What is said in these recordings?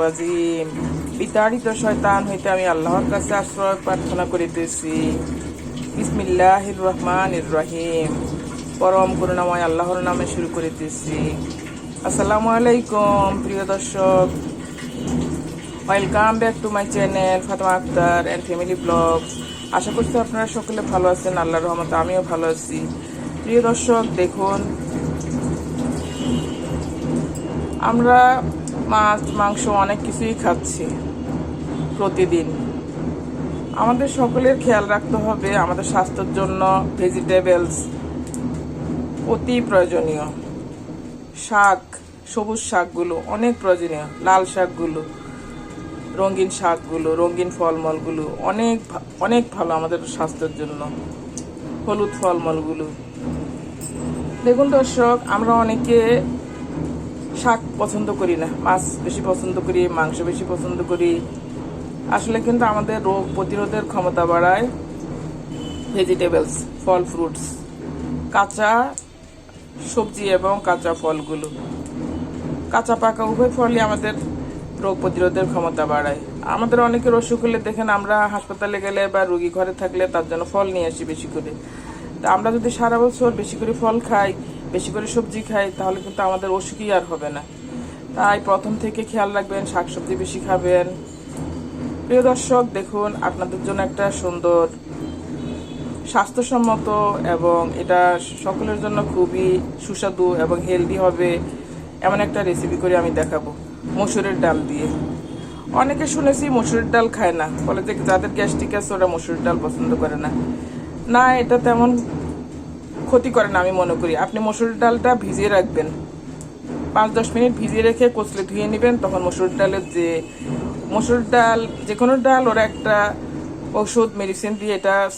রাজিম। বিতাড়িত শয়তান হইতে আমি আল্লাহর কাছে আশ্রয় প্রার্থনা করিতেছি। বিসমিল্লাহির রহমানির রহিম। পরম করুণাময় আল্লাহর নামে শুরু করিতেছি। আসসালামু আলাইকুম, প্রিয় দর্শক। Welcome back to my channel Fatema Akter and family blogs আশা করছি আপনারা সকলে ভালো আছেন, আল্লাহর রহমতে আমিও ভালো আছি। প্রিয় দর্শক, দেখুন আমরা মাছ, মাংস অনেক কিছুই খাচ্ছি প্রতিদিন। আমাদের সকলের খেয়াল রাখতে হবে আমাদের স্বাস্থ্যের জন্য ভেজিটেবলস অতি প্রয়োজনীয়। শাক, সবুজ শাকগুলো অনেক প্রয়োজনীয়, লাল শাকগুলো, রঙিন শাকগুলো, রঙিন ফলমলগুলো অনেক অনেক ভালো আমাদের স্বাস্থ্যের জন্য। হলুদ ফলমলগুলো। দেখুন দর্শক, আমরা অনেকে শাক পছন্দ করি না, মাছ বেশি পছন্দ করি, মাংস বেশি পছন্দ করি। আসলে কিন্তু আমাদের রোগ প্রতিরোধের ক্ষমতা বাড়ায় ভেজিটেবলস ফল ফ্রুটস কাঁচা সবজি এবং কাঁচা ফলগুলো। কাঁচা পাকা উভয় ফলই আমাদের রোগ প্রতিরোধের ক্ষমতা বাড়ায়। আমাদের অনেকের অসুখ হলে দেখেন আমরা হাসপাতালে গেলে বা রুগী ঘরে থাকলে তার জন্য ফল নিয়ে আসি বেশি করে। তা আমরা যদি সারা বছর বেশি করে ফল খাই বেশি করে সবজি খাই, তাহলে কিন্তু আমাদের অসুখই আর হবে না। তাই প্রথম থেকে খেয়াল রাখবেন, শাকসবজি বেশি খাবেন। প্রিয় দর্শক, দেখুন, আপনাদের জন্য একটা সুন্দর, স্বাস্থ্যসম্মত এবং এটা সকলের জন্য খুবই সুস্বাদু এবং হেলদি হবে এমন একটা রেসিপি করে আমি দেখাবো, মসুরের ডাল দিয়ে। অনেকে শুনেছি মসুরের ডাল খায় না ফলে যে যাদের গ্যাস্ট্রিক আছে ওরা মসুরের ডাল পছন্দ করে না। না, এটা তেমন ক্ষতি করে না, আমি মনে করি। আপনি মসুর ডালটা ভিজিয়ে রাখবেন। পাঁচ, দশ মিনিট ভিজিয়ে রেখে কচলে ধুয়ে নেবেন, তখন মসুর ডালের যে মসুর ডাল যে কোনো ডাল, ওরা একটা ওষুধ মেডিসিন দিয়ে এটা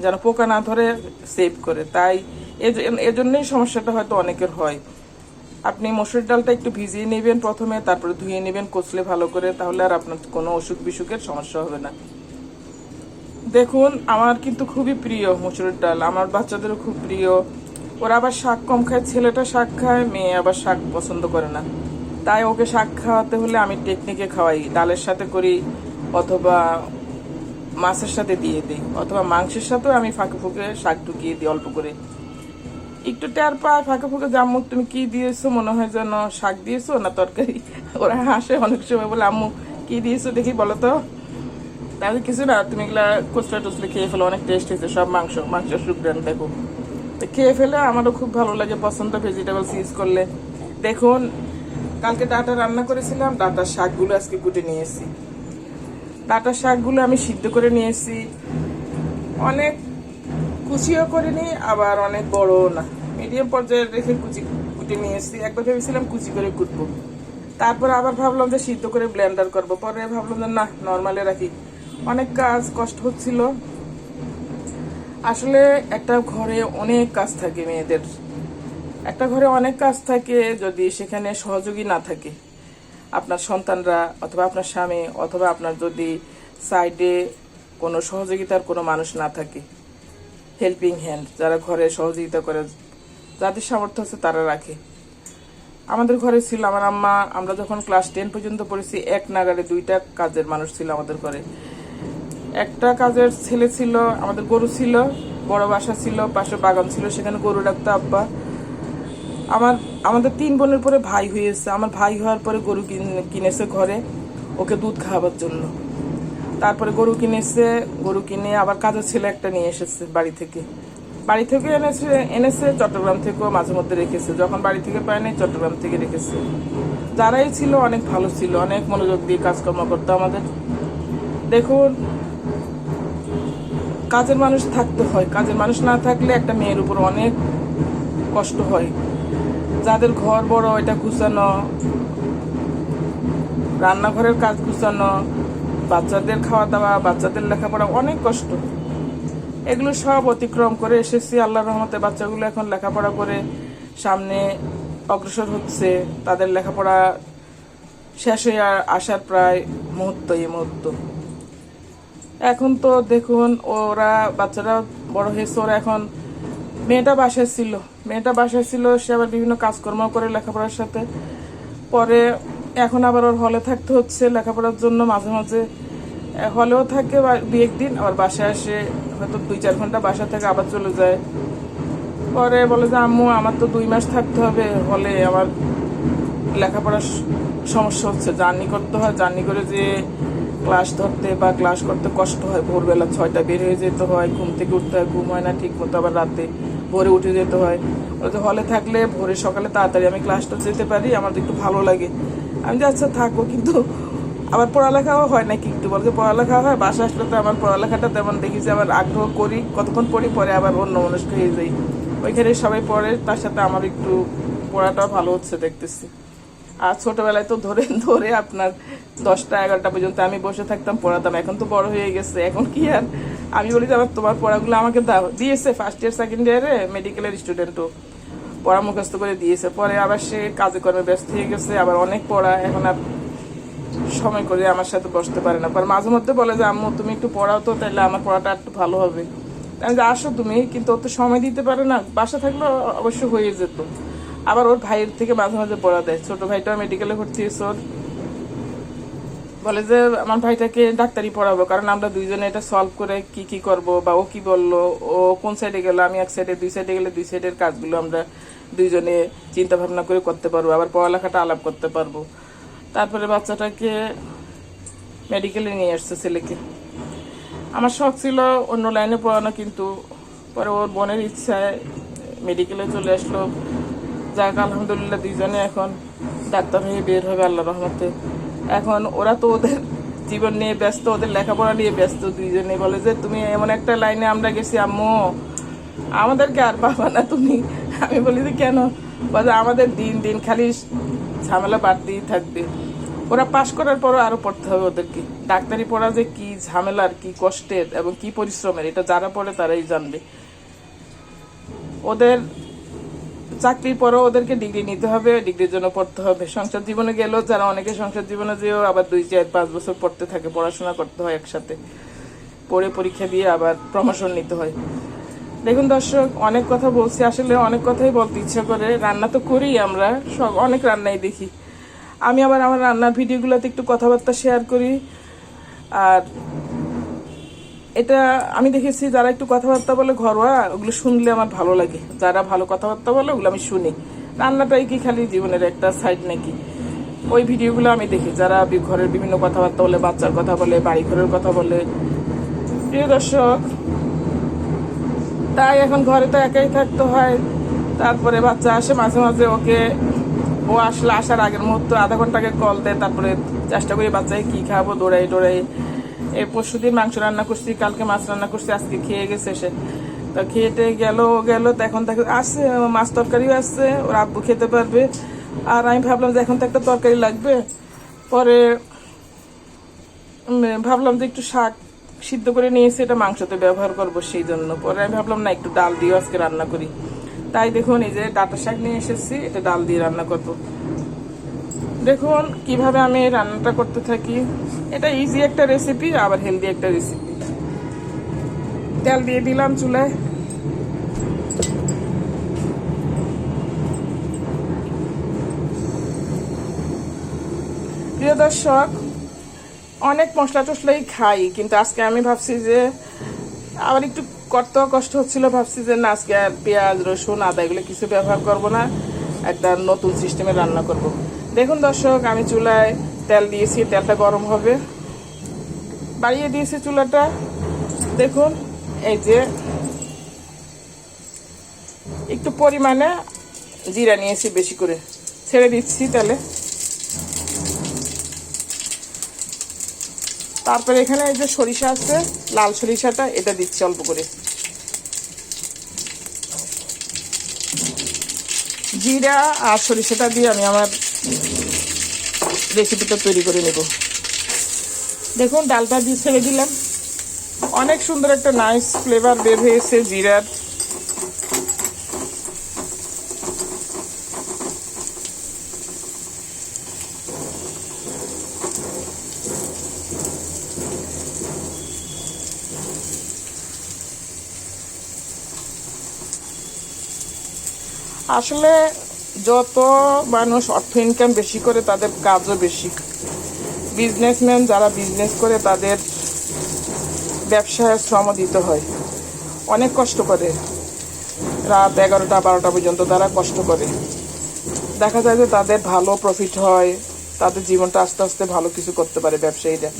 যেন পোকা না ধরে সেভ করে। তাই এজ- এজন্যই সমস্যাটা হয়তো অনেকের হয়। আপনি মসুর ডালটা একটু ভিজিয়ে নেবেন প্রথমে, তারপরে ধুয়ে নেবেন, কচলে ভালো করে, তাহলে আর আপনার কোনো অসুখ বিসুখের সমস্যা হবে না। দেখুন, আমার কিন্তু খুবই প্রিয় মসুরের ডাল, আমার বাচ্চাদেরও খুব প্রিয়। ওরা আবার শাক কম খায়, ছেলেটা শাক খায়, মেয়ে আবার শাক পছন্দ করে না। তাই ওকে শাক খাওয়াতে হলে আমি টেকনিকে খাওয়াই, ডালের সাথে করি, অথবা মাছের সাথে দিয়ে দিই, অথবা মাংসের সাথেও আমি ফাঁকে ফুঁকে শাক ঢুকিয়ে দিই অল্প করে। একটু টের পায়, ফাঁকে ফুঁকে জাম্মু তুমি কি দিয়েছ? মনে হয় যেন শাক দিয়েছ না তরকারি? ওরা হাসে অনেক সময় বলে, আম্মু, কি দিয়েছ দেখি বলো তো। তাহলে কিছু না, তুমি এগুলা কোচলা টোচলে খেয়ে ফেলো, অনেক টেস্ট হয়েছে, সব মাংস মাংস সুগ্রান দেখো। তো খেয়ে ফেলে আমারও খুব ভালো লাগে, পছন্দ ভেজিটেবলস ইউজ করলে। দেখুন কালকে ডাটা রান্না করেছিলাম, ডাটার শাকগুলো আজকে কুটে নিয়েছি ডাটার শাকগুলো আমি সিদ্ধ করে নিয়েছি অনেক কুচিও করে নিই আবার অনেক বড় না। মিডিয়াম পর্যায়ে রেখে কুচি, কুটে নিয়েছি একবার ভেবেছিলাম কুচি করে কুটবো। তারপর আবার ভাবলাম যে সিদ্ধ করে ব্লেন্ডার করব। পরে ভাবলাম যে না নর্মালে রাখি। অনেক কাজ কষ্ট হচ্ছিল। আসলে একটা ঘরে অনেক কাজ থাকে মেয়েদের। একটা ঘরে অনেক কাজ থাকে যদি সেখানে সহযোগী না থাকে। আপনার সন্তানরা অথবা আপনার স্বামী অথবা আপনার যদি সাইডে কোনো সহযোগিতার কোনো মানুষ না থাকে। হেল্পিং হ্যান্ড যারা ঘরে সহযোগিতা করে, যাদের সামর্থ্য আছে তারা রাখে। আমাদের ঘরে ছিল আমার আম্মা, আমরা যখন ক্লাস টেন পর্যন্ত পড়েছি, এক নাগারে দুইটা কাজের মানুষ ছিল আমাদের ঘরে। একটা কাজের ছেলে ছিল, আমাদের গরু ছিল, বড় বাসা ছিল, পাশে বাগান ছিল, সেখানে গরু রাখতো আব্বা, আমার, আমাদের তিন বোনের পরে ভাই হয়েছে। আমার ভাই হওয়ার পরে গরু কিন- কিনেছে ঘরে, ওকে দুধ খাওয়াবার জন্য। তারপরে গরু কিনেছে, গরু কিনে আবার কাজের ছেলে একটা নিয়ে এসেছে বাড়ি থেকে। বাড়ি থেকে এনেছে এনেছে, চট্টগ্রাম থেকেও মাঝে মধ্যে রেখেছে। যখন বাড়ি থেকে পায় নাই চট্টগ্রাম থেকে রেখেছে। যারাই ছিল, অনেক ভালো ছিল, অনেক মনোযোগ দিয়ে কাজকর্ম করতো আমাদের। দেখুন কাজের মানুষ থাকতে হয়। কাজের মানুষ না থাকলে একটা মেয়ের উপর অনেক কষ্ট হয়। যাদের ঘর বড়, এটা গুছানো, রান্নাঘরের কাজ গুছানো, বাচ্চাদের খাওয়া দাওয়া, বাচ্চাদের লেখাপড়া অনেক কষ্ট। এগুলো সব অতিক্রম করে এসেছি। আল্লাহ রহমতে বাচ্চাগুলো এখন লেখাপড়া করে সামনে অগ্রসর হচ্ছে। তাদের লেখাপড়া শেষ হয়ে আসার প্রায় মুহূর্ত এই মুহূর্ত। এখন তো দেখুন, ওরা বাচ্চারা বড় হয়েছে, ওরা এখন মেয়েটা বাসায় ছিল। মেয়েটা বাসায় ছিল, সে আবার বিভিন্ন কাজকর্ম করে লেখাপড়ার সাথে। পরে এখন আবার ওর হলে থাকতে হচ্ছে লেখাপড়ার জন্য মাঝে মাঝে। হলেও থাকে দুই একদিন আবার বাসায় আসে, হয়তো দুই চার ঘণ্টা বাসা থেকে আবার চলে যায়। পরে বলে যে, আম্মু, আমার তো দুই মাস থাকতে হবে, হলে আমার লেখাপড়ার সমস্যা হচ্ছে। জার্নি করতে হয়, জার্নি করে যে ক্লাস ধরতে বা ক্লাস করতে কষ্ট হয়, ভোরবেলা ছয়টা বের হয়ে যেতে হয়, ঘুম থেকে উঠতে হয়, ঘুম হয় না, ঠিক মতো আবার রাতে ভোরে উঠে যেতে হয়। যে হলে থাকলে ভোরে সকালে তাড়াতাড়ি আমি ক্লাসটা যেতে পারি, আমার একটু ভালো লাগে। আমি যে আচ্ছা থাকব কিন্তু আবার পড়ালেখাও হয় নাকি একটু? বলছে পড়ালেখা হয় বাসা আসলে তো আমার পড়ালেখাটা তেমন দেখি যে আমার আগ্রহ করি, কতক্ষণ পড়ি, পরে আবার অন্য মনস্ক হয়ে যাই। ওইখানে সবাই পড়ে, তার সাথে আমার একটু পড়াটাও ভালো হচ্ছে দেখতেছি। আর ছোটবেলায় তো ধরে ধরে আপনার দশটা, এগারোটা পর্যন্ত আমি বসে থাকতাম, পড়াতাম। এখন তো বড় হয়ে গেছে। এখন কি আর? আমি বলি যে আবার তোমার পড়াগুলো আমাকে দাও। দিয়েছে ফার্স্ট ইয়ার সেকেন্ড ইয়ারে মেডিকেলের স্টুডেন্টও পড়া মুখস্থ করে দিয়েছে। পরে আবার সে কাজে কর্মে ব্যস্ত হয়ে গেছে। আবার অনেক পড়া এখন আর সময় করে আমার সাথে বসতে পারে না। পর মাঝে মধ্যে বলে যে, আম্মু, তুমি একটু পড়াও তো তাহলে আমার পড়াটা একটু ভালো হবে। আমি যে আসো তুমি। কিন্তু ও তো সময় দিতে পারে না। বাসা থাকলে অবশ্য হয়ে যেত। আবার ওর ভাইয়ের থেকে মাঝে মাঝে পড়া দেয়, ছোট ভাইটা মেডিকেলে ভর্তি হয়েছে ওর। বলে যে, আমার ভাইটাকে ডাক্তারি পড়াবো, কারণ আমরা দুইজনে এটা সলভ করে কি কি করব বা ও কি বলল, ও কোন সাইডে গেলো, আমি এক সাইডে দুই সাইডে গেলে দুই সাইডের কাজগুলো আমরা দুইজনে চিন্তা ভাবনা করে করতে পারব, আবার পড়ালেখাটা আলাপ করতে পারব। তারপরে বাচ্চাটাকে মেডিকেলে নিয়ে আসছে ছেলেকে। আমার শখ ছিল অন্য লাইনে পড়ানো, কিন্তু পরে ওর বোনের ইচ্ছায় মেডিকেলে চলে আসলো। যাক, আলহামদুলিল্লাহ, দুইজনে এখন ডাক্তার হয়ে বের হবে আল্লাহ রহমতে। এখন ওরা তো ওদের জীবন নিয়ে ব্যস্ত, ওদের লেখাপড়া নিয়ে ব্যস্ত, দুইজনে বলে যে, তুমি এমন একটা লাইনে আমরা গেছি, আম্মু। আমাদেরকে আর পাবা না তুমি। আমি বলি যে, কেন? বলে, আমাদের দিন দিন খালি ঝামেলা বাড়তেই থাকবে। ওরা পাশ করার পরও আরও পড়তে হবে ওদেরকে। ডাক্তারি পড়া যে কি ঝামেলার, কি কষ্টের এবং কি পরিশ্রমের, এটা যারা পড়ে তারাই জানবে। ওদের চাকরির পরেও ওদেরকে ডিগ্রি নিতে হবে ডিগ্রির জন্য পড়তে হবে। সংসার জীবনে গেলেও যারা অনেকে সংসার জীবনে যেও আবার দুই চার পাঁচ বছর পড়তে থাকে, পড়াশোনা করতে হয় একসাথে। পড়ে পরীক্ষা দিয়ে আবার প্রমোশন নিতে হয়। দেখুন দর্শক, অনেক কথা বলছি, আসলে অনেক কথাই বলতে ইচ্ছা করে। রান্না তো করি আমরা, সব অনেক রান্নাই দেখি। আমি আবার আমার রান্নার ভিডিওগুলোতে একটু কথাবার্তা শেয়ার করি। আর এটা আমি দেখেছি যারা একটু কথাবার্তা বলে ঘরোয়া, ওগুলো শুনলে আমার ভালো লাগে। যারা ভালো কথাবার্তা বলে, ওগুলো আমি শুনি। রান্নাটাই কি খালি জীবনের একটা সাইড নাকি? ওই ভিডিওগুলো আমি দেখি। যারা ঘরের বিভিন্ন কথাবার্তা বলে, বাচ্চার কথা বলে বাড়ি ঘরের কথা বলে। প্রিয় দর্শক, তাই এখন ঘরে তো একাই থাকতে হয়। তারপরে বাচ্চা আসে মাঝে মাঝে ওকে, ও আসলে আসার আগের মুহূর্তে আধা ঘণ্টা আগে কল দেয়। তারপরে চেষ্টা করি বাচ্চাকে কি খাব, দৌড়াই দৌড়াই। এই পরশু দিন মাংস রান্না করছি, কালকে মাছ রান্না করছি, আজকে খেয়ে গেছে সে। তো খেয়েটে গেল গেল, তো এখন তাকে আসছে মাছ তরকারিও আসছে, ওর আব্বু খেতে পারবে। আর আমি ভাবলাম যে এখন তো একটা তরকারি লাগবে। পরে ভাবলাম যে একটু শাক সিদ্ধ করে নিয়েছি, এটা মাংসতে ব্যবহার করব সেই জন্য। পরে আমি ভাবলাম, না, একটু ডাল দিয়ে আজকে রান্না করি। তাই দেখুন, এই যে ডাটা শাক নিয়ে এসেছি, এটা ডাল দিয়ে রান্না করব। দেখুন, কীভাবে আমি রান্নাটা করতে থাকি। এটা ইজি একটা রেসিপি আবার হেলদি একটা রেসিপি তেল দিয়ে দিলাম চুলায়। প্রিয় দর্শক, অনেক মশলা টসলাই খাই, কিন্তু আজকে আমি ভাবছি যে আবার একটু করতেও কষ্ট হচ্ছিল, ভাবছি যে না, আজকে পেঁয়াজ, রসুন, আদা এগুলো কিছু ব্যবহার করব না, একটা নতুন সিস্টেমে রান্না করব। দেখুন দর্শক, আমি চুলায় তেল দিয়েছি, তেলটা গরম হবে। বাড়িয়ে দিয়েছি চুলাটা। দেখুন, এই যে একটু পরিমাণে জিরা নিয়েছি বেশি করে। ছেড়ে দিচ্ছি তাহলে তারপরে এখানে এই যে সরিষা আছে, লাল সরিষাটা, এটা দিচ্ছি অল্প করে। জিরা আর সরিষাটা দিয়ে আমি আমার রেসিপিটা তৈরি করে নেব। দেখুন, ডালটা দিয়ে ছেড়ে দিলাম। অনেক সুন্দর একটা নাইস ফ্লেভার বের হয়েছে জিরার। আসলে যত মানুষ অর্থ ইনকাম বেশি করে, তাদের কাজও বেশি। বিজনেসম্যান যারা বিজনেস করে, তাদের ব্যবসায় শ্রম দিতে হয়। অনেক কষ্ট করে। রাত এগারোটা, বারোটা পর্যন্ত তারা কষ্ট করে। দেখা যায় যে তাদের ভালো প্রফিট হয়, তাদের জীবনটা আস্তে আস্তে ভালো কিছু করতে পারে ব্যবসায়ীরা।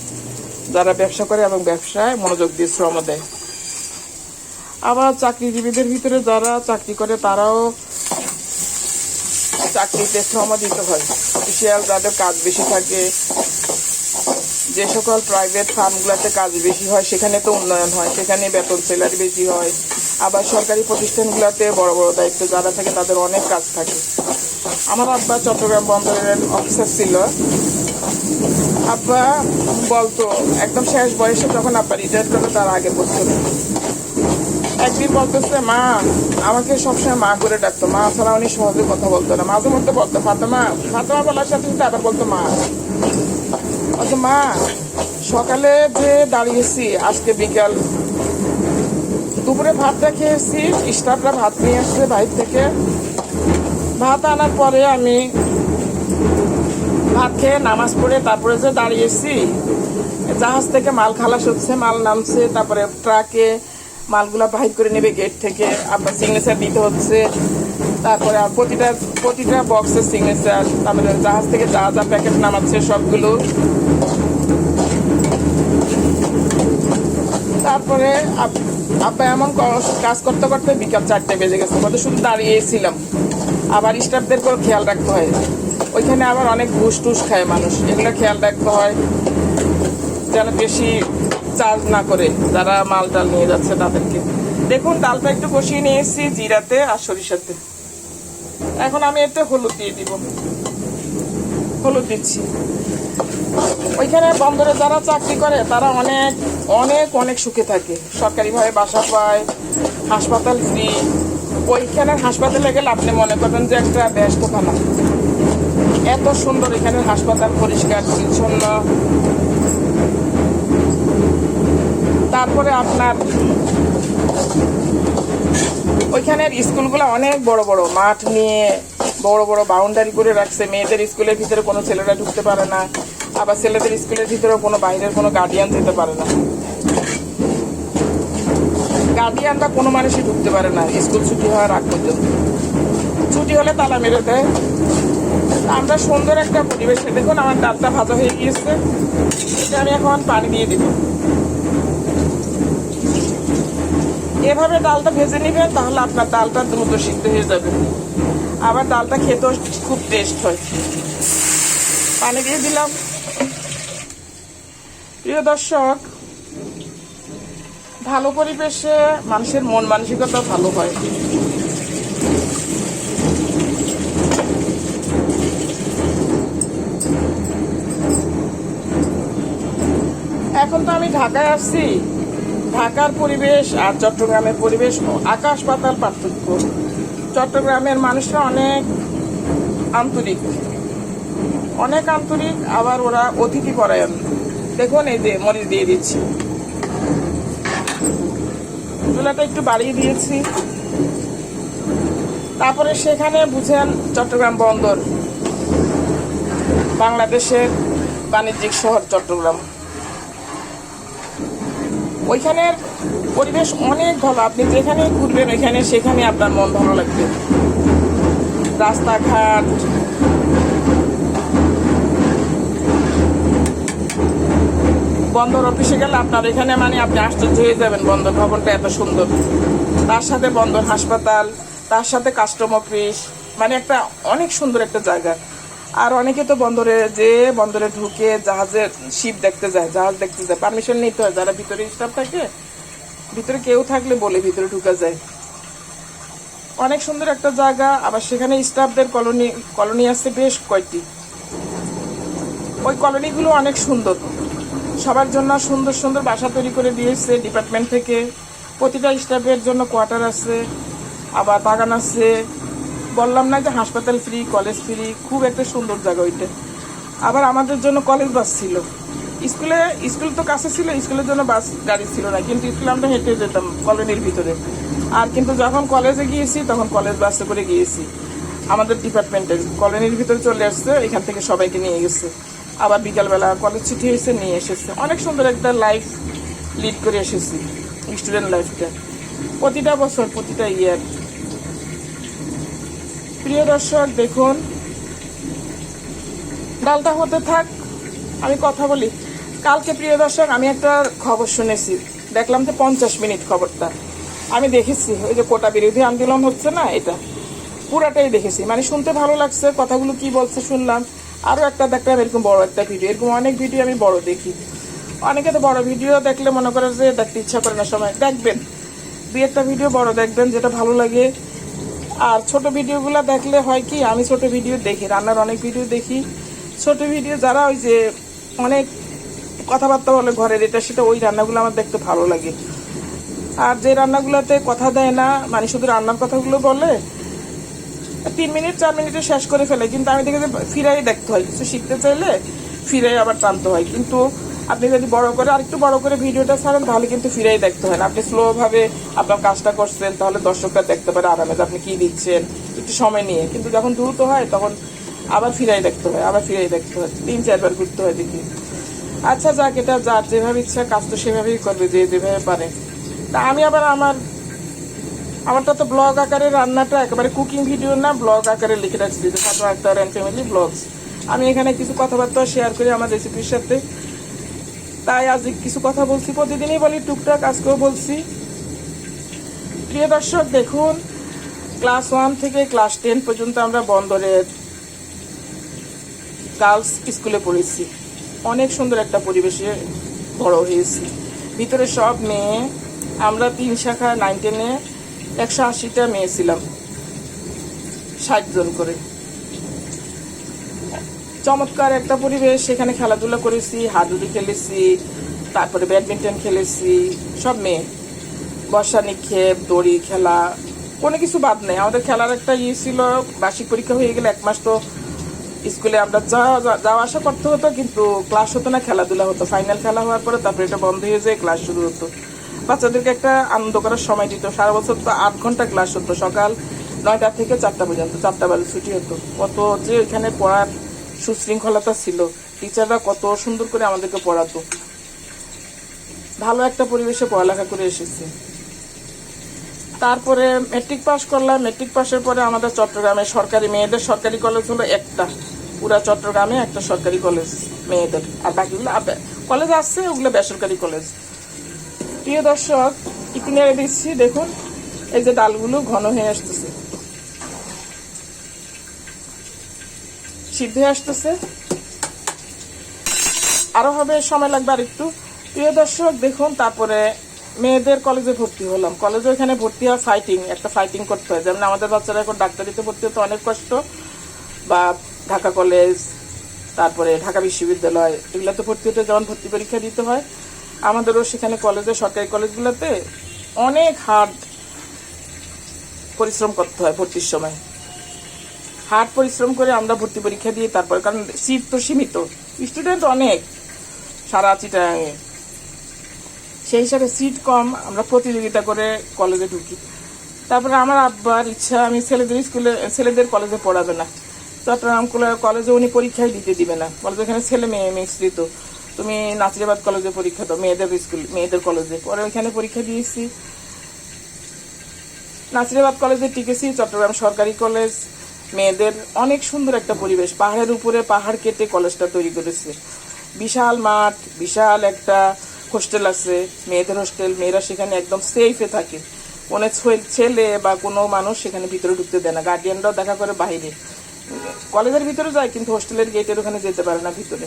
যারা ব্যবসা করে এবং ব্যবসায় মনোযোগ দিয়ে শ্রম দেয়। আবার চাকরিজীবীদের ভিতরে যারা চাকরি করে, তারাও চাকরিতে শ্রম দিতে হয়। অফিসিয়াল যাদের কাজ বেশি থাকে, যে সকল প্রাইভেট ফার্মগুলোতে কাজ বেশি হয়, সেখানে তো উন্নয়ন হয়, সেখানে বেতন স্যালারি বেশি হয়। আবার সরকারি প্রতিষ্ঠানগুলোতে বড় বড় দায়িত্ব যারা থাকে, তাদের অনেক কাজ থাকে। আমার আব্বা চট্টগ্রাম বন্দরের অফিসার ছিল। আব্বা বলতো, একদম শেষ বয়সে যখন আব্বা রিটায়ার করল তার আগে বছর একদিন বলতেছে, মা, আমাকে সবসময় মা করে ডাকতো। মা, ছাড়া উনি সহজে কথা বলতো না। মাঝে মধ্যে বলতো, ফাতেমা ফাতেমা বলার সাথে সাথে আবার বলতো, মা বলতো, মা, সকালে যে দাঁড়িয়েছি, আজকে বিকাল, দুপুরে ভাতটা খেয়েছি, স্টাফরা ভাত নিয়ে আসছে বাইরে থেকে। ভাত আনার পরে আমি ভাত খেয়ে নামাজ পড়ে তারপরে যে দাঁড়িয়েছি, জাহাজ থেকে মাল খালাস হচ্ছে, মাল নামছে, তারপরে ট্রাকে মালগুলা বাহির করে নেবে গেট থেকে। আপনার সিগনেচার দিতে হচ্ছে। তারপরে প্রতিটা প্রতিটা বক্সের সিগনেচার তারপরে জাহাজ থেকে যা যা প্যাকেট নামাচ্ছে সবগুলো। তারপরে আপ- এমন কাজ করতে করতে বিকাল চারটে বেজে গেছে। কত শুধু দাঁড়িয়েছিলাম। আবার স্টাফদের করে খেয়াল রাখতে হয়। ওইখানে আবার অনেক ঘুষ টুস খায় মানুষ। এগুলো খেয়াল রাখতে হয়। যেন বেশি চার্জ না করে যারা মাল ডাল নিয়ে যাচ্ছে তাদেরকে। দেখুন, ডালটা একটু কষিয়ে এসেছি জিরাতে আর সরিষাতে। এখন আমি এতে হলুদ দিয়ে দিব। হলুদ দিচ্ছি। ওইখানে বন্দরে যারা চাকরি করে, তারা অনেক অনেক অনেক সুখে থাকে। সরকারিভাবে বাসা পায়, হাসপাতাল ফ্রি ওইখানের হাসপাতালে গেলে আপনি মনে করবেন যে একটা ব্যস্তখানা এত সুন্দর এখানের হাসপাতাল পরিষ্কার, পরিচ্ছন্ন। তারপরে আপনার ওইখানের স্কুলগুলো অনেক বড় বড়, মাঠ নিয়ে বড় বড় বাউন্ডারি করে রাখছে। মেয়েদের স্কুলের ভিতরে কোনো ছেলেরা ঢুকতে পারে না, আবার ছেলেদের স্কুলের ভিতরে কোনো বাইরের কোনো গার্ডিয়ান যেতে পারে না। গার্ডিয়ানরা কোনো মানুষই ঢুকতে পারে না, স্কুল ছুটি হওয়ার আগ পর্যন্ত। ছুটি হলে তালা মেরে দেয়। আমরা সুন্দর একটা পরিবেশে, দেখুন আমার ডালটা ভাজা হয়ে গিয়েছে, এটা আমি এখন পানি দিয়ে দিব। এভাবে ডালটা ভেজে নেবেন তাহলে আপনার ডালটা দ্রুত সিদ্ধ হয়ে যাবে। আবার ডালটা খেতেও খুব টেস্ট হয়। পানি দিয়ে দিলাম। প্রিয় দর্শক, ভালো পরিবেশে মানুষের মন মানসিকতা ভালো হয়। এখন তো আমি ঢাকায় আসছি। ঢাকার পরিবেশ আর চট্টগ্রামের পরিবেশ আকাশ পাতাল পার্থক্য। চট্টগ্রামের মানুষরা অনেক আন্তরিক। অনেক আন্তরিক, আবার ওরা অতিথি পরায়ণ। দেখুন এই যে মরিচ দিয়ে দিচ্ছি। চুলাটা একটু বাড়িয়ে দিয়েছি। তারপরে সেখানে বুঝেন চট্টগ্রাম বন্দর। বাংলাদেশের বাণিজ্যিক শহর চট্টগ্রাম। ওইখানের পরিবেশ অনেক ভালো। আপনি যেখানে ঘুরবেন এখানে সেখানে আপনার মন ভালো লাগবে। রাস্তাঘাট। বন্দর অফিসে গেলে আপনার এখানে মানে আপনি আশ্চর্য হয়ে যাবেন, বন্দর ভবনটা এত সুন্দর। তার সাথে বন্দর হাসপাতাল, তার সাথে কাস্টম অফিস মানে একটা অনেক সুন্দর একটা জায়গা। আর অনেকে তো বন্দরে যে বন্দরে ঢুকে জাহাজের শিপ দেখতে যায়, জাহাজ দেখতে যায়। পারমিশন নিতে হয়, যারা ভিতরে স্টাফ থাকে, ভিতরে কেউ থাকলে বলে ভিতরে ঢুকা যায়। অনেক সুন্দর একটা জায়গা, আবার সেখানে স্টাফদের কলোনি কলোনি আছে বেশ কয়েকটি ওই কলোনিগুলো অনেক সুন্দর। সবার জন্য সুন্দর সুন্দর বাসা তৈরি করে দিয়েছে ডিপার্টমেন্ট থেকে। প্রতিটা স্টাফের জন্য কোয়ার্টার আছে, আবার বাগান আছে। বললাম না যে হাসপাতাল ফ্রি কলেজ ফ্রি খুব একটা সুন্দর জায়গা ওইটা। আবার আমাদের জন্য কলেজ বাস ছিল। স্কুলে, স্কুল তো কাছে ছিল, স্কুলের জন্য বাস গাড়ি ছিল না, কিন্তু স্কুলে আমরা হেঁটে যেতাম কলোনির ভিতরে। আর কিন্তু যখন কলেজে গিয়েছি, তখন কলেজ বাসে করে গিয়েছি। আমাদের ডিপার্টমেন্টে কলোনির ভিতরে চলে আসছে, এখান থেকে সবাইকে নিয়ে গেছে। আবার বিকালবেলা কলেজ ছুটি হয়েছে, নিয়ে এসেছে। অনেক সুন্দর একটা লাইফ লিড করে এসেছি স্টুডেন্ট লাইফটা প্রতিটা বছর, প্রতিটা ইয়ার প্রিয় দর্শক, দেখুন। ডালটা হতে থাক, আমি কথা বলি। কালকে, প্রিয় দর্শক, আমি একটা খবর শুনেছি। দেখলাম যে পঞ্চাশ মিনিট খবরটা। আমি দেখেছি, ওই যে কোটা বিরোধী আন্দোলন হচ্ছে না এটা? পুরাটাই দেখেছি। মানে শুনতে ভালো লাগছে, কথাগুলো কি বলছে শুনলাম। আরও একটা দেখলাম, এরকম বড় একটা ভিডিও। এরকম অনেক ভিডিও আমি বড় দেখি। অনেকে তো বড় ভিডিও দেখলে মনে করে যে দেখতে ইচ্ছা করে না সময় দেখবেন, দুই একটা ভিডিও বড় দেখবেন, যেটা ভালো লাগে। আর ছোট ভিডিওগুলো দেখলে হয় কি, আমি ছোট ভিডিও দেখি, রান্নার অনেক ভিডিও দেখি। ছোট ভিডিও যারা ওই যে অনেক কথাবার্তা বলে ঘরের এটা সেটা ওই রান্নাগুলো আমার দেখতে ভালো লাগে। আর যে রান্নাগুলোতে কথা দেয় না মানে শুধু রান্নার কথাগুলো বলে, তিন মিনিট, চার মিনিটে শেষ করে ফেলে। কিন্তু আমি দেখি যে ফিরাই দেখতে হয়, কিছু শিখতে চাইলে ফিরাই আবার টানতে হয়। কিন্তু আপনি যদি বড় করে আরেকটু বড় করে ভিডিওটা ছাড়েন, তাহলে কিন্তু ফিরাই দেখতে হয় না। আপনি স্লো ভাবে আপনার কাজটা করছেন, তাহলে দর্শকরা দেখতে পারে আরামে যে আপনি কি দিচ্ছেন? একটু সময় নিয়ে। কিন্তু যখন দ্রুত হয়, তখন আবার ফিরাই দেখতে হয়, আবার ফিরাই দেখতে হয়। তিন, চারবার ঘুরতে হয় দেখি। আচ্ছা যাক, এটা যার যেভাবে ইচ্ছা, কাজ তো সেভাবেই করবে, যে যেভাবে পারে। তা আমি আবার আমার, আমারটা তো ব্লগ আকারে রান্নাটা একেবারে কুকিং ভিডিও না ব্লগ আকারে লিখে রাখছি। যে Fatema Akter and family blogs আমি এখানে কিছু কথাবার্তা শেয়ার করি আমার রেসিপির সাথে। তাই আজ কিছু কথা বলছি, প্রতিদিনই বলি টুকটাক, আজকেও বলছি। প্রিয় দর্শক, দেখুন, ক্লাস ওয়ান থেকে ক্লাস টেন পর্যন্ত আমরা বন্দরের গার্লস স্কুলে পড়েছি। অনেক সুন্দর একটা পরিবেশে বড় হয়েছি। ভিতরে সব মেয়ে, আমরা তিন শাখা নাইন টেনে একশো আশিটা মেয়ে ছিলাম, ষাট জন করে। চমৎকার একটা পরিবেশ। সেখানে খেলাধুলা করেছি, হাডুডু খেলেছি, তারপরে ব্যাডমিন্টন খেলেছি, সব মেয়ে। বর্ষা নিক্ষেপ, দড়ি খেলা, কোনো কিছু বাদ নেই। আমাদের খেলার একটা ইয়ে ছিল, বার্ষিক পরীক্ষা হয়ে গেলে এক মাস তো স্কুলে আমরা যাওয়া যাওয়া আসা করতে হতো, কিন্তু ক্লাস হতো না, খেলাধুলা হতো। ফাইনাল খেলা হওয়ার পরে তারপরে এটা বন্ধ হয়ে যায়, ক্লাস শুরু হতো। বাচ্চাদেরকে একটা আনন্দ করার সময় দিত। সারা বছর তো আট ঘণ্টা ক্লাস হতো, সকাল নয়টা থেকে চারটা পর্যন্ত, চারটা বাজে ছুটি হতো। কত যে ওইখানে পড়ার সুশৃঙ্খলতা ছিল। টিচাররা কত সুন্দর করে আমাদেরকে পড়াতো। ভালো একটা পরিবেশে পড়ালেখা করে এসেছি। তারপরে মেট্রিক পাস করলাম। মেট্রিক পাসের পরে আমাদের চট্টগ্রামে সরকারি মেয়েদের সরকারি কলেজ হলো একটা। পুরা চট্টগ্রামে একটা সরকারি কলেজ মেয়েদের। আর বাকিগুলো কলেজ আছে, ওগুলো বেসরকারি কলেজ প্রিয় দর্শক নেড়ে দিচ্ছি, দেখুন, এই যে ডালগুলো ঘন হয়ে আসতেছে। সিদ্ধ আসতেছে। আরও হবে, সময় লাগবে আর একটু। প্রিয় দর্শক, দেখুন, তারপরে মেয়েদের কলেজে ভর্তি হলাম। কলেজে ওখানে ভর্তি হওয়া ফাইটিং একটা ফাইটিং করতে হয়। যেমন আমাদের বাচ্চারা এখন ডাক্তারিতে ভর্তি হতে অনেক কষ্ট। বা ঢাকা কলেজ, তারপরে ঢাকা বিশ্ববিদ্যালয়, এগুলোতে ভর্তি হতে যেমন ভর্তি পরীক্ষা দিতে হয়। আমাদেরও সেখানে কলেজে, সরকারি কলেজগুলোতে অনেক হার্ড পরিশ্রম করতে হয় ভর্তির সময়। হার্ড পরিশ্রম করে আমরা ভর্তি পরীক্ষা দিয়ে তারপরে, কারণ সিট তো সীমিত। স্টুডেন্ট অনেক, সারা চিটাঙে সেই হিসাবে সিট কম, আমরা প্রতিযোগিতা করে কলেজে ঢুকি। তারপরে আমার আব্বার ইচ্ছা, আমি ছেলেদের স্কুলে, ছেলেদের কলেজে পড়াবে না। চট্টগ্রাম কলে- কলেজে উনি পরীক্ষাই দিতে দিবে না। কলেজে এখানে ছেলে মেয়ে মিশ্রিত। তুমি নাসিরাবাদ কলেজে পরীক্ষা দাও, মেয়েদের স্কুল, মেয়েদের কলেজে পরে ওইখানে পরীক্ষা দিয়েছি। নাসিরাবাদ কলেজে টিকেছি, চট্টগ্রাম সরকারি কলেজ মেয়েদের অনেক সুন্দর একটা পরিবেশ। পাহাড়ের উপরে পাহাড় কেটে কলেজটা তৈরি করেছে। বিশাল মাঠ, বিশাল একটা হোস্টেল আছে। মেয়েদের হোস্টেল, মেয়েরা সেখানে একদম সেফে থাকে। কোনো ছেলে বা কোনো মানুষ সেখানে ভিতরে ঢুকতে দেয় না। গার্ডিয়ানরাও দেখা করে বাইরে। কলেজের ভিতরে যায় কিন্তু হোস্টেলের গেটের ওখানে যেতে পারে না ভিতরে।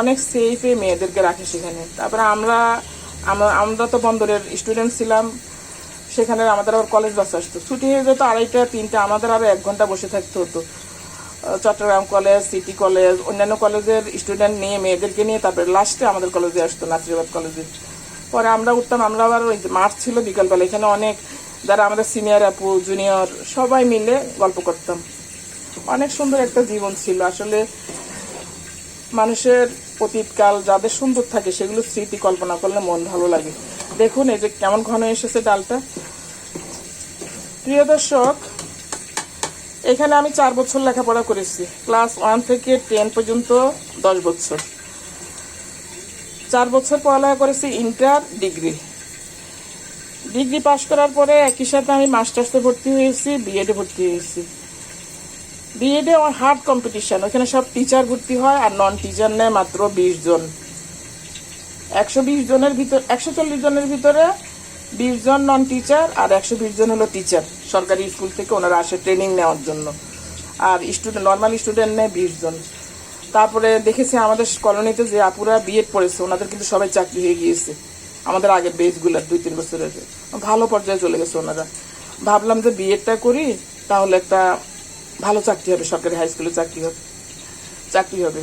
অনেক সেফে মেয়েদেরকে রাখে সেখানে। তারপরে আমরা আমরা তো বন্দরের স্টুডেন্ট ছিলাম। সেখানে আমাদের আবার কলেজ বাস আসতো। ছুটি হয়ে যেত আড়াইটা, তিনটা, আমাদের আরও এক ঘণ্টা বসে থাকতে হতো। চট্টগ্রাম কলেজ সিটি কলেজ অন্যান্য কলেজের স্টুডেন্ট নিয়ে, মেয়েদেরকে নিয়ে, তারপরে লাস্টে আমাদের কলেজে আসতো, নাসিরাবাদ কলেজে পরে আমরা উঠতাম, আমরা আবার ওই মাঠ ছিল বিকালবেলা, এখানে অনেক যারা আমাদের সিনিয়র আপু জুনিয়র সবাই মিলে গল্প করতাম। অনেক সুন্দর একটা জীবন ছিল। আসলে মানুষের অতীতকাল যাদের সুন্দর থাকে সেগুলো স্মৃতি কল্পনা করলে মন ভালো লাগে। দেখুন, এই যে কেমন ঘন এসেছে ডালটা। প্রিয় দর্শক, এখানে আমি চার বছর লেখাপড়া করেছি। ক্লাস ওয়ান থেকে টেন পর্যন্ত দশ বছর। চার বছর পড়ালেখা করেছি ইন্টার ডিগ্রি। ডিগ্রি পাশ করার পরে একই সাথে আমি মাস্টার্সে ভর্তি হয়েছি বিএডে ভর্তি হয়েছি। বিএডে আমার হার্ড কম্পিটিশন ওখানে সব টিচার ভর্তি হয় আর নন টিচার নেয় মাত্র বিশ জন। একশো বিশ জনের ভিতর, একশো চল্লিশ জনের ভিতরে বিশ জন নন টিচার আর একশো বিশ জন হলো টিচার সরকারি স্কুল থেকে ওনারা আসে ট্রেনিং নেওয়ার জন্য। আর স্টুডেন্ট নর্মাল স্টুডেন্ট নেয় বিশ জন। তারপরে দেখেছি আমাদের কলোনিতে যে আপুরা বিএড পড়েছে, ওনাদের কিন্তু সবাই চাকরি হয়ে গিয়েছে। আমাদের আগের বেসগুলোর দুই, তিন বছরের। ভালো পর্যায়ে চলে গেছে ওনারা। ভাবলাম যে বিএডটা করি, তাহলে একটা ভালো চাকরি হবে, সরকারি হাই স্কুলে চাকরি হবে চাকরি হবে।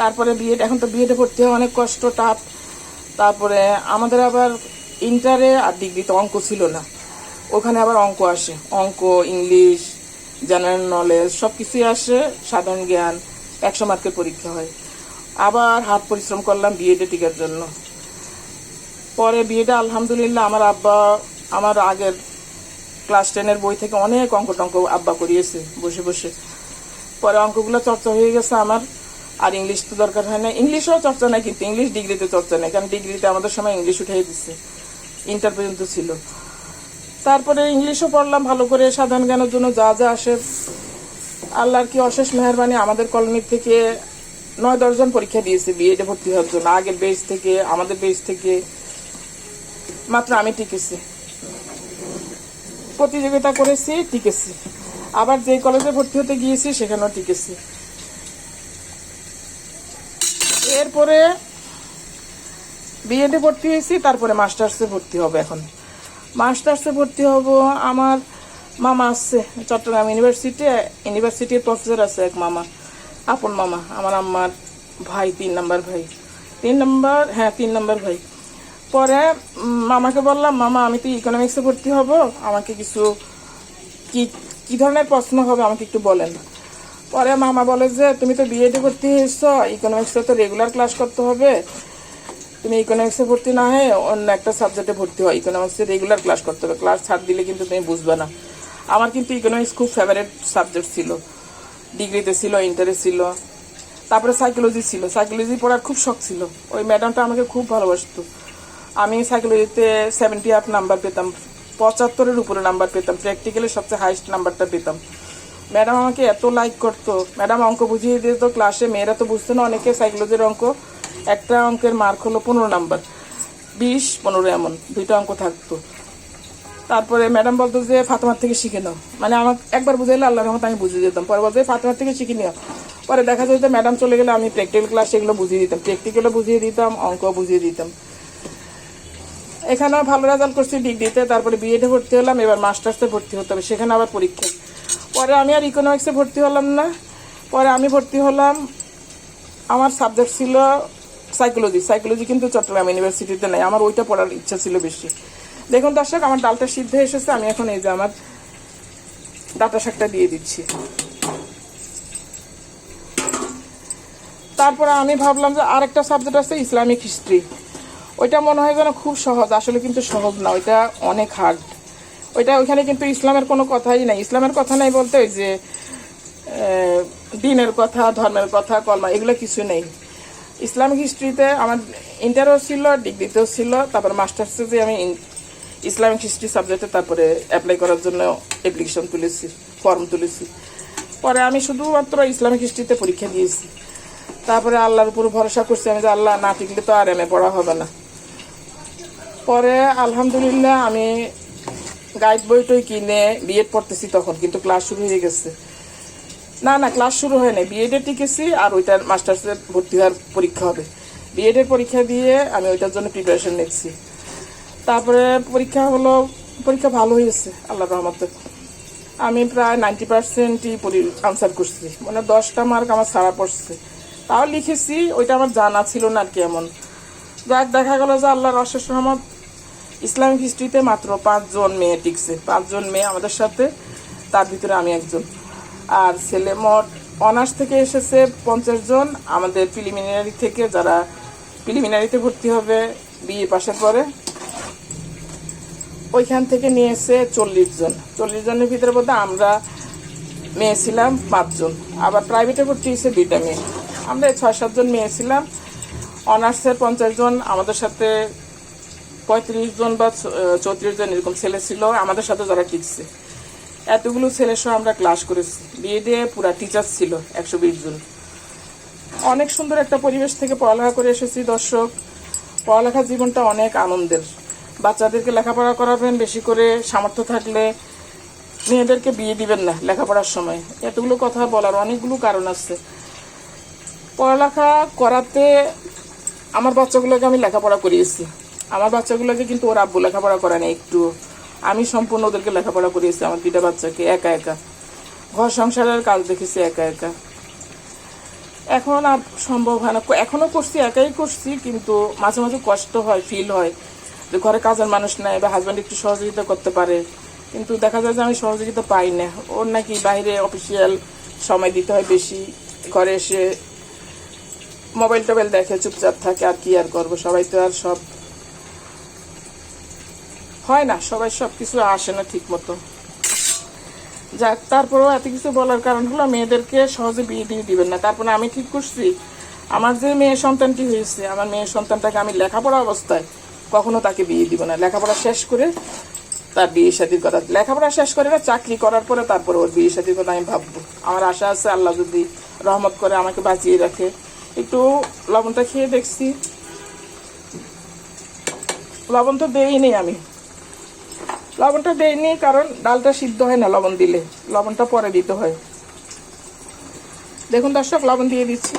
তারপরে বিএড এখন তো বিএডে ভর্তি হওয়া অনেক কষ্ট টাফ তারপরে আমাদের আবার ইন্টারে আর ডিগ্রিতে অঙ্ক ছিল না। ওখানে আবার অঙ্ক আসে, অঙ্ক ইংলিশ জেনারেল নলেজ সব কিছুই আসে, সাধারণ জ্ঞান, একশো মার্কের পরীক্ষা হয়। আবার হাত পরিশ্রম করলাম বিএডে টিকার জন্য। পরে বিএডে আলহামদুলিল্লাহ আমার আব্বা, আমার আগের ক্লাস টেনের বই থেকে অনেক অঙ্ক টঙ্ক আব্বা করিয়েছে, বসে বসে। পরে অঙ্কগুলো চর্চা হয়ে গেছে আমার। আর ইংলিশ তো দরকার হয় না। ইংলিশও চর্চা নাই, কিন্তু ইংলিশ ডিগ্রিতে চর্চা নেই, কারণ ডিগ্রিতে আমাদের সময় ইংলিশ উঠিয়ে দিচ্ছে ইন্টার পর্যন্ত ছিল। তারপরে ইংলিশও পড়লাম ভালো করে, সাধারণ জ্ঞানের জন্য যা যা আসে। আল্লাহর কি অশেষ মেহরবানি, আমাদের কলোনির থেকে নয় দশজন পরীক্ষা দিয়েছে বিএডে ভর্তি হওয়ার জন্য। আগের বেস থেকে, আমাদের বেস থেকে। মাত্র আমি টিকেছি। প্রতিযোগিতা করেছি, টিকেছি। আবার যে কলেজে ভর্তি হতে গিয়েছি, সেখানেও টিকেছি। এরপরে বিএডে ভর্তি হয়েছি, তারপরে মাস্টার্সে ভর্তি হবে এখন। মাস্টার্সে ভর্তি হব আমার মামা আসছে চট্টগ্রাম ইউনিভার্সিটি ইউনিভার্সিটির প্রফেসর আছে এক মামা, আপন মামা, আমার আম্মার ভাই, তিন নাম্বার ভাই। তিন নাম্বার হ্যাঁ তিন নাম্বার ভাই। পরে মামাকে বললাম, মামা, আমি তো ইকোনমিক্সে ভর্তি হব, আমাকে কিছু কি কি ধরনের প্রশ্ন হবে আমাকে একটু বলেন। পরে মামা বলে যে, তুমি তো বিএডে ভর্তি হয়েছো ইকোনমিক্সে তো রেগুলার ক্লাস করতে হবে। তুমি ইকোনমিক্সে ভর্তি না হয়ে অন্য একটা সাবজেক্টে ভর্তি হয় ইকোনমিক্সে রেগুলার ক্লাস করতে হবে। ক্লাস ছাড় দিলে কিন্তু তুমি বুঝবে না। আমার কিন্তু ইকোনমিক্স খুব ফেভারিট সাবজেক্ট ছিল। ডিগ্রিতে ছিল ইন্টারে ছিল, তারপরে সাইকোলজি ছিল। সাইকোলজি পড়ার খুব শখ ছিল। ওই ম্যাডামটা আমাকে খুব ভালোবাসতো। আমি সাইকোলজিতে সেভেন্টি আপ নাম্বার পেতাম, পঁচাত্তরের উপরে নাম্বার পেতাম প্র্যাকটিক্যালি সবচেয়ে হাইস্ট নাম্বারটা পেতাম। ম্যাডাম আমাকে এত লাইক করতো। ম্যাডাম অঙ্ক বুঝিয়ে দিত ক্লাসে মেয়েরা তো বুঝতো না, অনেকে সাইকোলজির অঙ্ক, একটা অঙ্কের মার্ক হলো পনেরো নাম্বার বিশ, পনেরো এমন, দুইটা অঙ্ক থাকতো। তারপরে ম্যাডাম বলতো যে, ফাতেমার থেকে শিখে নাও। মানে আমাকে, একবার বুঝাইলে আল্লাহর রহমত আমি বুঝিয়ে দিতাম। পরে বলতো "এই ফাতেমার থেকে শিখে নিও। পরে দেখা যেত ম্যাডাম চলে গেলে আমি প্র্যাকটিক্যাল ক্লাস এগুলো বুঝিয়ে দিতাম। প্র্যাকটিক্যালও বুঝিয়ে দিতাম, অঙ্ক বুঝিয়ে দিতাম। এখানেও ভালো রেজাল্ট করছি ডিগ্রিতে তারপরে বিএডে ভর্তি হলাম, এবার মাস্টার্সে ভর্তি হতে হবে, সেখানে আবার পরীক্ষা। পরে আমি আর ইকোনমিক্সে ভর্তি হলাম না। পরে আমি ভর্তি হলাম, আমার সাবজেক্ট ছিল সাইকোলজি সাইকোলজি কিন্তু চট্টগ্রাম ইউনিভার্সিটিতে নেই, আমার ওইটা পড়ার ইচ্ছা ছিল বেশি। দেখুন দর্শক, আমার ডালটা সিদ্ধ এসেছে, আমি এখন এই যে আমার ডাটা শাকটা দিয়ে দিচ্ছি। তারপরে আমি ভাবলাম যে আরেকটা সাবজেক্ট আছে ইসলামিক হিস্ট্রি ওইটা মনে হয় যেন খুব সহজ, আসলে কিন্তু সহজ না, ওইটা অনেক হার্ড ওইটা ওইখানে কিন্তু ইসলামের কোনো কথাই নাই। ইসলামের কথা নাই বলতে ওই যে দিনের কথা, ধর্মের কথা, কলমা, এগুলো কিছু নেই। ইসলামিক হিস্ট্রিতে আমার ইন্টারও ছিল ডিগ্রিতেও ছিল, তারপর মাস্টার্সে যে আমি ইসলামিক হিস্ট্রি সাবজেক্টে তারপরে অ্যাপ্লাই করার জন্য অ্যাপ্লিকেশন তুলেছি ফর্ম তুলেছি। পরে আমি শুধুমাত্র ইসলামিক হিস্ট্রিতে পরীক্ষা দিয়েছি। তারপরে আল্লাহর উপর ভরসা করছি আমি যে আল্লাহ না টিকলে তো আর এম এ পড়া হবে না। পরে আলহামদুলিল্লাহ আমি গাইড বইটই কিনে বিএড পড়তেছি তখন, কিন্তু ক্লাস শুরু হয়ে গেছে। না না ক্লাস শুরু হয় নাই। বিএডে টিকেছি আর ওইটার মাস্টার্সের ভর্তি হওয়ার পরীক্ষা হবে। বিএডের পরীক্ষা দিয়ে আমি ওইটার জন্য প্রিপারেশন নিচ্ছি। তারপরে পরীক্ষা হলো, পরীক্ষা ভালো হয়েছে আল্লাহ রহমতে। আমি প্রায় নাইনটি পার্সেন্টই আনসার করছি। মানে দশটা মার্ক আমার ছাড়া পড়ছে। তাও লিখেছি, ওইটা আমার জানা ছিল না আর কি এমন। যাক, দেখা গেল যে আল্লাহর অশেষ রহমত ইসলামিক হিস্ট্রিতে মাত্র পাঁচজন মেয়ে টিকছে। পাঁচজন মেয়ে আমাদের সাথে, তার ভিতরে আমি একজন। আর ছেলে মোট অনার্স থেকে এসেছে পঞ্চাশ জন। আমাদের প্রিলিমিনারি থেকে যারা প্রিলিমিনারিতে ভর্তি হবে, বিএ পাশের পরে, ওইখান থেকে নিয়ে এসে চল্লিশ জন। চল্লিশ জনের ভিতরে বলতে আমরা মেয়ে ছিলাম পাঁচজন। আবার প্রাইভেটে ভর্তি হয়েছে দুইটা মেয়ে। আমরা ছয় সাতজন মেয়ে ছিলাম। অনার্সের পঞ্চাশ জন আমাদের সাথে পঁয়ত্রিশ জন বা চৌত্রিশ জন এরকম ছেলে ছিল, আমাদের সাথে যারা টিকছে। এতগুলো ছেলের সহ আমরা ক্লাস করেছি। বিয়ে দিয়ে পুরা টিচার ছিল, একশো বিশ জন। অনেক সুন্দর একটা পরিবেশ থেকে পড়ালেখা করে এসেছি দর্শক। পড়ালেখার জীবনটা অনেক আনন্দের। বাচ্চাদেরকে লেখাপড়া করাবেন বেশি করে, সামর্থ্য থাকলে মেয়েদেরকে বিয়ে দিবেন না লেখাপড়ার সময়। এতগুলো কথা বলার অনেকগুলো কারণ আছে। পড়ালেখা করাতে আমার বাচ্চাগুলোকে আমি লেখাপড়া করিয়েছি। আমার বাচ্চাগুলোকে কিন্তু ওর আব্বু লেখাপড়া করে না একটু। আমি সম্পূর্ণ ওদেরকে লেখাপড়া করিয়েছি, আমার দুইটা বাচ্চাকে, একা একা। ঘর সংসারের কাজ দেখেছি, একা একা। এখন আর সম্ভব হয় না। এখনও করছি, একাই করছি, কিন্তু মাঝে মাঝে কষ্ট হয় ফিল হয় যে ঘরে কাজের মানুষ নাই বা হাজব্যান্ড একটু সহযোগিতা করতে পারে। কিন্তু দেখা যায় যে আমি সহযোগিতা পাই না। ওর নাকি বাইরে অফিসিয়াল সময় দিতে হয় বেশি। ঘরে এসে মোবাইল টোবাইল দেখে, চুপচাপ থাকে, আর কি আর করব? সবাই তো আর সব হয় না, সবাই সব কিছু আসে না ঠিক মতো যাক, তারপরেও এত কিছু বলার কারণ হলো মেয়েদেরকে সহজে বিয়ে দিয়ে দিবেন না। তারপরে আমি ঠিক করছি, আমার যে মেয়ে সন্তানটি হয়েছে, আমার মেয়ে সন্তানটাকে আমি লেখাপড়া অবস্থায় কখনো তাকে বিয়ে দিব না। লেখাপড়া শেষ করে তার বিয়ে শাদির কথা, লেখাপড়া শেষ করে না, চাকরি করার পরে তারপরে ওর বিয়ে শাদির কথা আমি ভাববো। আমার আশা আছে আল্লাহ যদি রহমত করে আমাকে বাঁচিয়ে রাখে। একটু লবণটা খেয়ে দেখছি। লবণ তো দেইনি আমি। লবণটা দেইনি, কারণ ডালটা সিদ্ধ হয় না লবণ দিলে। লবণটা পরে দিতে হয়। দেখুন দর্শক, লবণ দিয়ে দিচ্ছি।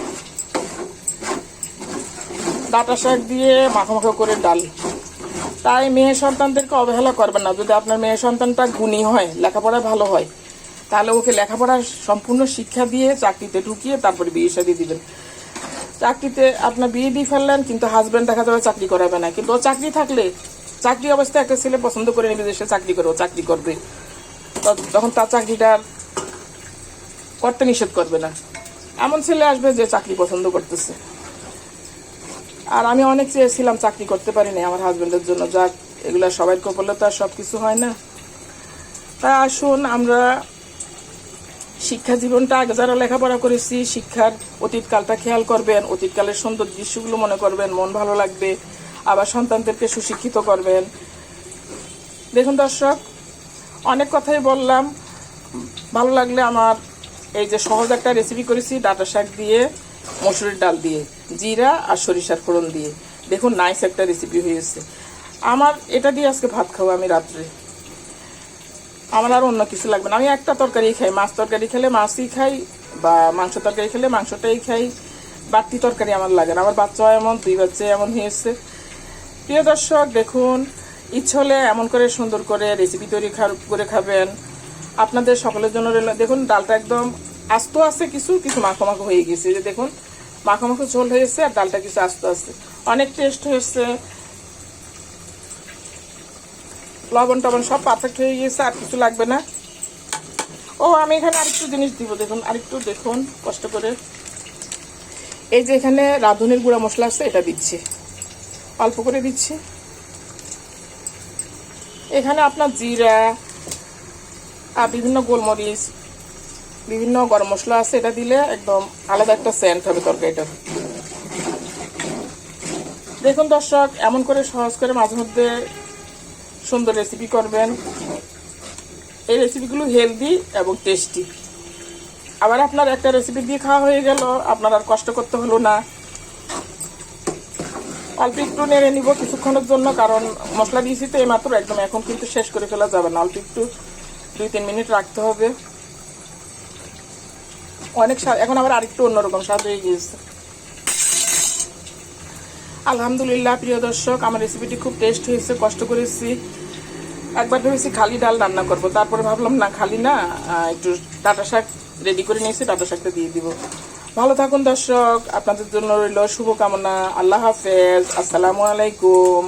ডাটা শাক দিয়ে মাখো মাখো করে ডাল। তাই মেয়ে সন্তানদেরকে অবহেলা করবেন না। যদি আপনার মেয়ে সন্তানটা গুণী হয়, লেখাপড়া ভালো হয়, তাহলে ওকে লেখাপড়ার সম্পূর্ণ শিক্ষা দিয়ে চাকরিতে ঢুকিয়ে তারপরে বিয়ে শাদি দিবেন। চাকরিতে আপনার বিয়ে দিয়ে ফেললেন, কিন্তু হাজব্যান্ড দেখা যাবে চাকরি করাবে না। কিন্তু ও চাকরি থাকলে চাকরি অবস্থায় একটা ছেলে পছন্দ করে নেবে যে সে চাকরি করে ও চাকরি করবে। তখন তার চাকরিটা করতে নিষেধ করবে না। এমন ছেলে আসবে যে চাকরি পছন্দ করতেছে। আর আমি অনেক চেয়েছিলাম চাকরি করতে পারিনি আমার হাজবেন্ডের জন্য। যাক, এগুলা সবাই কপালে তো আর সব কিছু হয় না। তাই আসুন, আমরা শিক্ষা জীবনটা আগে যারা লেখাপড়া করেছি, শিক্ষার অতীতকালটা খেয়াল করবেন। অতীতকালের সুন্দর দৃশ্যগুলো মনে করবেন, মন ভালো লাগবে। আবার সন্তানদেরকে সুশিক্ষিত করবেন। দেখুন দর্শক, অনেক কথাই বললাম। ভালো লাগলে আমার এই যে সহজ একটা রেসিপি করেছি, ডাটা শাক দিয়ে, মসুরির ডাল দিয়ে, জিরা আর সরিষার ফোড়ন দিয়ে। দেখুন নাইস একটা রেসিপি হয়েছে। আমার এটা দিয়ে আজকে ভাত খাব আমি রাত্রে। আমার আর অন্য কিছু লাগবে না। আমি একটা তরকারি খাই, মাছ তরকারি খেলে মাছই খাই বা মাংস তরকারি খেলে মাংসটাই খাই। বাড়তি তরকারি আমার লাগে না। আমার বাচ্চা এমন, দুই বাচ্চা এমন হয়েছে। প্রিয় দর্শক, দেখুন, ইচ্ছে হলে এমন করে সুন্দর করে রেসিপি তৈরি করে খাবেন। আপনাদের সকলের জন্য দেখুন, ডালটা একদম আস্ত আছে কিছু কিছু মাখো মাখো হয়ে গেছে। যে দেখুন, মাখো মাখো ঝোল হয়েছে আর ডালটা কিছু আস্ত আছে। অনেক টেস্ট হয়েছে। লবণ টবণ সব পারফেক্ট হয়ে গিয়েছে আর কিছু লাগবে না। ও, আমি এখানে আরেকটু জিনিস দিব, দেখুন, আরেকটু দেখুন, কষ্ট করে। এই যে এখানে রাঁধুনির গুঁড়া মশলা আছে, এটা দিচ্ছি। অল্প করে দিচ্ছি। এখানে আপনার জিরা আর বিভিন্ন গোলমরিচ, বিভিন্ন গরম মশলা আছে, এটা দিলে একদম আলাদা একটা সেন্ট হবে তরকারিটার দেখুন দর্শক, এমন করে সহজ করে মাঝে মধ্যে সুন্দর রেসিপি করবেন। এই রেসিপিগুলো হেলদি এবং টেস্টি আবার আপনার একটা রেসিপি দিয়ে খাওয়া হয়ে গেল, আপনার আর কষ্ট করতে হলো না। অল্প একটু নেড়ে নিব কিছুক্ষণের জন্য, কারণ মশলা দিয়েছি তো এইমাত্র, একদম এখন কিন্তু শেষ করে ফেলা যাবে না। অল্প একটু দুই তিন মিনিট রাখতে হবে। অনেক এখন আবার আরেকটু অন্যরকম স্বাদ হয়ে গিয়েছে। আলহামদুলিল্লাহ, প্রিয় দর্শক, আমার রেসিপিটি খুব টেস্ট হয়েছে, কষ্ট করেছি। একবার ভেবেছি খালি ডাল রান্না করব, তারপরে ভাবলাম, না, খালি না একটু ডাটা শাক রেডি করে নিয়েছি ডাটা শাকটা দিয়ে দিব। ভালো থাকুন দর্শক আপনাদের জন্য রইল শুভকামনা। আল্লাহ হাফেজ। আসসালামু আলাইকুম।